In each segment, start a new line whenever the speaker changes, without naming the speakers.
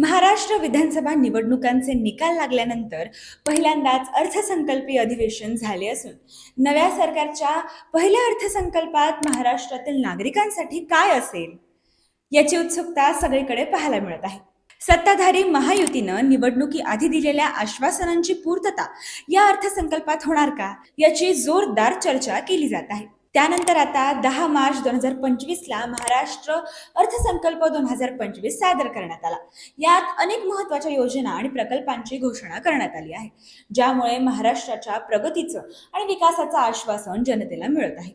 महाराष्ट्र विधानसभा निवडणुकांचे निकाल लागल्यानंतर पहिल्यांदाच अर्थसंकल्पीय अधिवेशन झाले असून नव्या सरकारच्या पहिल्या अर्थसंकल्पात महाराष्ट्रातील नागरिकांसाठी काय असेल? याची उत्सुकता सगळीकडे पाहायला मिळत आहे. सत्ताधारी महायुतीनं निवडणुकी आधी दिलेल्या आश्वासनांची पूर्तता या अर्थसंकल्पात होणार का? याची जोरदार चर्चा केली जात आहे. त्यानंतर आता दहा मार्च दोन हजार पंचवीसला महाराष्ट्र अर्थसंकल्प दोन हजार पंचवीस सादर करण्यात आला. यात अनेक महत्त्वाच्या योजना आणि प्रकल्पांची घोषणा करण्यात आली आहे ज्यामुळे महाराष्ट्राच्या प्रगतीचं आणि विकासाचं आश्वासन जनतेला मिळत आहे.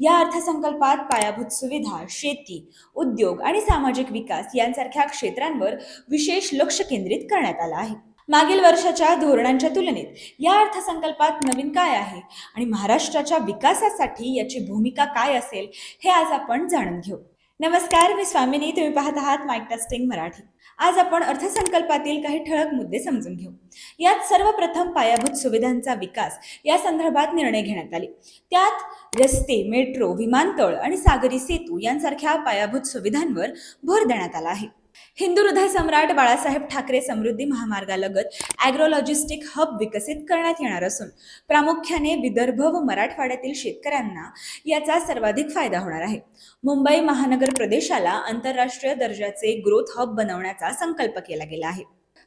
या अर्थसंकल्पात पायाभूत सुविधा शेती उद्योग आणि सामाजिक विकास यांसारख्या क्षेत्रांवर विशेष लक्ष केंद्रित करण्यात आलं आहे. मागील वर्षाच्या धोरणांच्या तुलनेत या अर्थसंकल्पात नवीन काय आहे आणि महाराष्ट्राच्या विकासासाठी याची भूमिका काय असेल हे आज आपण जाणून घेऊ. नमस्कार मी स्वामिनी. तुम्ही पाहत आहात माईक टेस्टिंग मराठी. आज आपण अर्थसंकल्पातील काही ठळक मुद्दे समजून घेऊ. यात सर्वप्रथम पायाभूत सुविधांचा विकास या संदर्भात निर्णय घेण्यात आले. त्यात रस्ते मेट्रो विमानतळ आणि सागरी सेतू यांसारख्या पायाभूत सुविधांवर भर देण्यात आला आहे. हिंदू हृदय सम्राट बाळासाहेब ठाकरे समृद्धी महामार्गालगत ॲग्रोलॉजिस्टिक हब विकसित करण्यात येणार असून प्रामुख्याने विदर्भ व मराठवाड्यातील शेतकऱ्यांना याचा सर्वाधिक फायदा होणार आहे. मुंबई महानगर प्रदेशाला आंतरराष्ट्रीय दर्जाचे ग्रोथ हब बनवण्याचा संकल्प केला गेला आहे.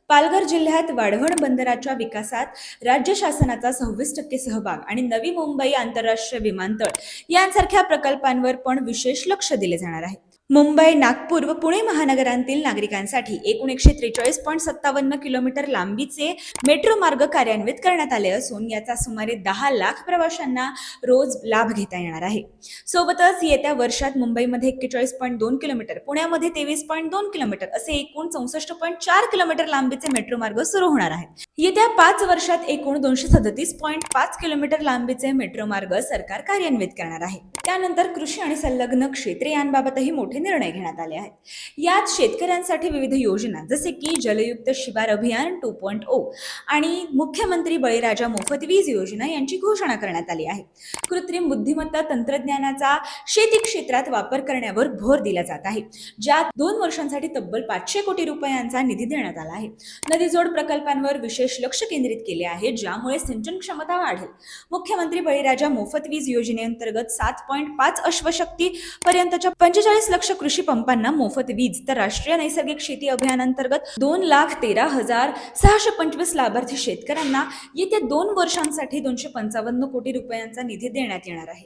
पालघर जिल्ह्यात वाढवण बंदराच्या विकासात राज्य शासनाचा सव्वीस टक्के सहभाग आणि नवी मुंबई आंतरराष्ट्रीय विमानतळ यांसारख्या प्रकल्पांवर पण विशेष लक्ष दिले जाणार आहे. मुंबई नागपूर व पुणे महानगरांतील नागरिकांसाठी एकूण एकशे त्रेचाळीस पॉईंट सत्तावन्न किलोमीटर लांबीचे मेट्रो मार्ग कार्यान्वित करण्यात आले असून याचा सुमारे दहा लाख प्रवाशांना रोज लाभ घेता येणार आहे. सोबतच येत्या वर्षात मुंबईमध्ये एक्केचाळीस पॉईंट दोन किलोमीटर पुण्यामध्ये तेवीस पॉईंट दोन किलोमीटर असे एकूण चौसष्ट पॉईंट चार किलोमीटर लांबीचे मेट्रो मार्ग सुरू होणार आहेत. येत्या पाच वर्षात एकूण दोनशे सदतीस पॉईंट पाच किलोमीटर लांबीचे मेट्रो मार्ग सरकार कार्यान्वित करणार आहे. त्यानंतर कृषी आणि संलग्न क्षेत्रे यांबाबतही मोठे निर्णय घेण्यात आले आहेत. यात शेतकऱ्यांसाठी विविध योजना जसे की जलयुक्त शिवार अभियान टू पॉईंट ओ आणि मुख्यमंत्री बळीराजा मोफत वीज योजना यांची घोषणा करण्यात आली आहे. कृत्रिम बुद्धिमत्ता तंत्रज्ञानाचा शेती क्षेत्रात वापर करण्यावर भर दिला जात आहे. ज्यात दोन वर्षांसाठी तब्बल पाचशे कोटी रुपयांचा निधी देण्यात आला आहे. नदीजोड प्रकल्पांवर विशेष लक्ष केंद्रित केले आहे ज्यामुळे सिंचन क्षमता वाढेल. मुख्यमंत्री बळीराजा मोफत वीज योजनेअंतर्गत सात पॉईंट पाच अश्वशक्ती पर्यंतच्या पंचेचाळीस लक्ष कृषी पंपांना मोफत वीज. तर राष्ट्रीय नैसर्गिक शेती अभियानांतर्गत दोन लाख तेरा हजार सहाशे पंचवीस लाभार्थी शेतकऱ्यांना येत्या दोन वर्षांसाठी दोनशे पंचावन्न कोटी रुपयांचा निधी देण्यात येणार आहे.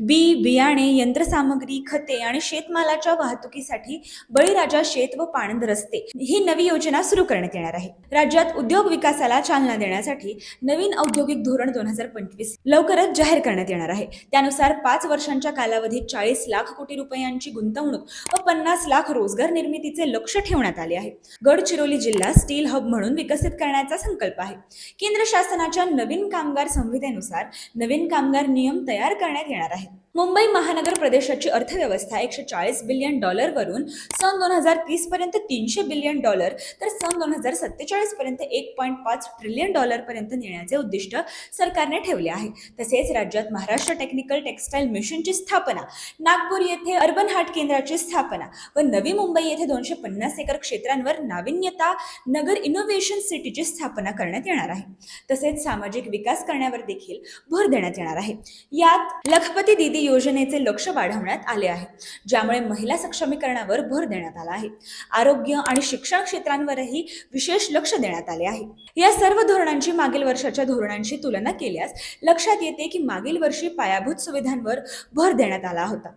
बी बियाणे यंत्रसामग्री खते आणि शेतमालाच्या वाहतुकीसाठी बळीराजा शेत व पाणंद रस्ते ही नवी योजना सुरू करण्यात येणार आहे. राज्यात उद्योग विकासाला चालना देण्यासाठी नवीन औद्योगिक धोरण दोन हजार पंचवीस लवकरच जाहीर करण्यात येणार आहे. त्यानुसार पाच वर्षांच्या कालावधीत चाळीस लाख कोटी रुपयांची गुंतवणूक व पन्नास लाख रोजगार निर्मितीचे लक्ष ठेवण्यात आले आहे. गडचिरोली जिल्हा स्टील हब म्हणून विकसित करण्याचा संकल्प आहे. केंद्र शासनाच्या नवीन कामगार संहितेनुसार नवीन कामगार नियम तयार करण्यात येणार आहेत. मुंबई महानगर प्रदेशाची अर्थव्यवस्था एकशे चाळीस बिलियन डॉलरवरून सन दोन हजार तीसपर्यंत तीनशे बिलियन डॉलर तर सन दोन हजार सत्तेचाळीसपर्यंत एक पॉईंट पाच ट्रिलियन डॉलरपर्यंत नेण्याचे उद्दिष्ट सरकारने ठेवले आहे. तसेच राज्यात महाराष्ट्र टेक्निकल टेक्सटाईल मिशनची स्थापना नागपूर येथे अर्बन हाट केंद्राची स्थापना व नवी मुंबई येथे दोनशे पन्नास एकर क्षेत्रांवर नाविन्यता नगर इनोव्हेशन सिटीची स्थापना करण्यात येणार आहे. तसेच सामाजिक विकास करण्यावर देखील भर देण्यात येणार आहे. यात लखपती दिदी योजनेचे लक्ष वाढवण्यात आले आहे ज्यामुळे महिला सक्षमीकरणावर भर देण्यात आला आहे. आरोग्य आणि शिक्षण क्षेत्रांवरही विशेष लक्ष देण्यात आले आहे. या सर्व धोरणांची मागील वर्षाच्या धोरणांशी तुलना केल्यास लक्षात येते की मागील वर्षी पायाभूत सुविधांवर भर देण्यात आला होता.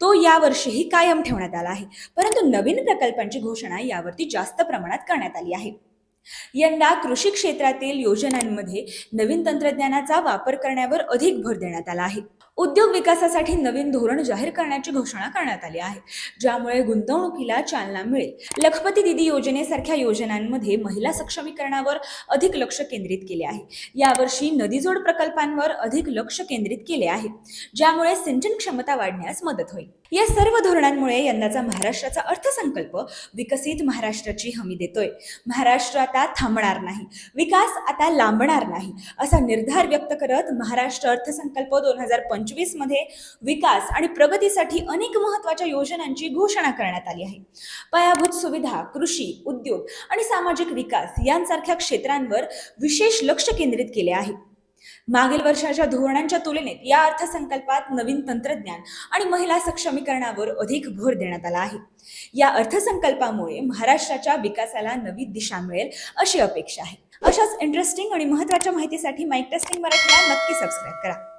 तो यावर्षीही कायम ठेवण्यात आला आहे परंतु नवीन प्रकल्पांची घोषणा यावरती जास्त प्रमाणात करण्यात आली आहे. यंदा कृषी क्षेत्रातील योजनांमध्ये नवीन तंत्रज्ञानाचा वापर करण्यावर अधिक भर देण्यात आला आहे. उद्योग विकासासाठी नवीन धोरण जाहीर करण्याची घोषणा करण्यात आली आहे ज्यामुळे गुंतवणुकीला चालना मिळेल. लखपती दिदी योजनेसारख्या योजनांमध्ये महिला सक्षमीकरणावर अधिक लक्ष केंद्रित केले आहे. यावर्षी नदीजोड प्रकल्पांवर अधिक लक्ष केंद्रित केले आहे ज्यामुळे सिंचन क्षमता वाढण्यास मदत होईल. या सर्व धोरणांमुळे यंदाचा महाराष्ट्राचा अर्थसंकल्प विकसित महाराष्ट्राची हमी देतोय. महाराष्ट्र आता थांबणार नाही विकास आता लांबणार नाही असा निर्धार व्यक्त करत महाराष्ट्र अर्थसंकल्प दोन हजार पंचवीसमध्ये विकास आणि प्रगतीसाठी अनेक महत्त्वाच्या योजनांची घोषणा करण्यात आली आहे. पायाभूत सुविधा कृषी उद्योग आणि सामाजिक विकास यांसारख्या क्षेत्रांवर विशेष लक्ष केंद्रित केले आहे. मागील वर्षाच्या धोरणांच्या तुलनेत या अर्थसंकल्पात नवीन तंत्रज्ञान आणि महिला सक्षमीकरणावर अधिक भर देण्यात आला आहे. या अर्थसंकल्पामुळे महाराष्ट्राच्या विकासाला नवी दिशा मिळेल अशी अपेक्षा आहे. अशाच इंटरेस्टिंग आणि महत्त्वाच्या माहितीसाठी माईक टेस्टिंग मराठीला नक्की सबस्क्राईब करा.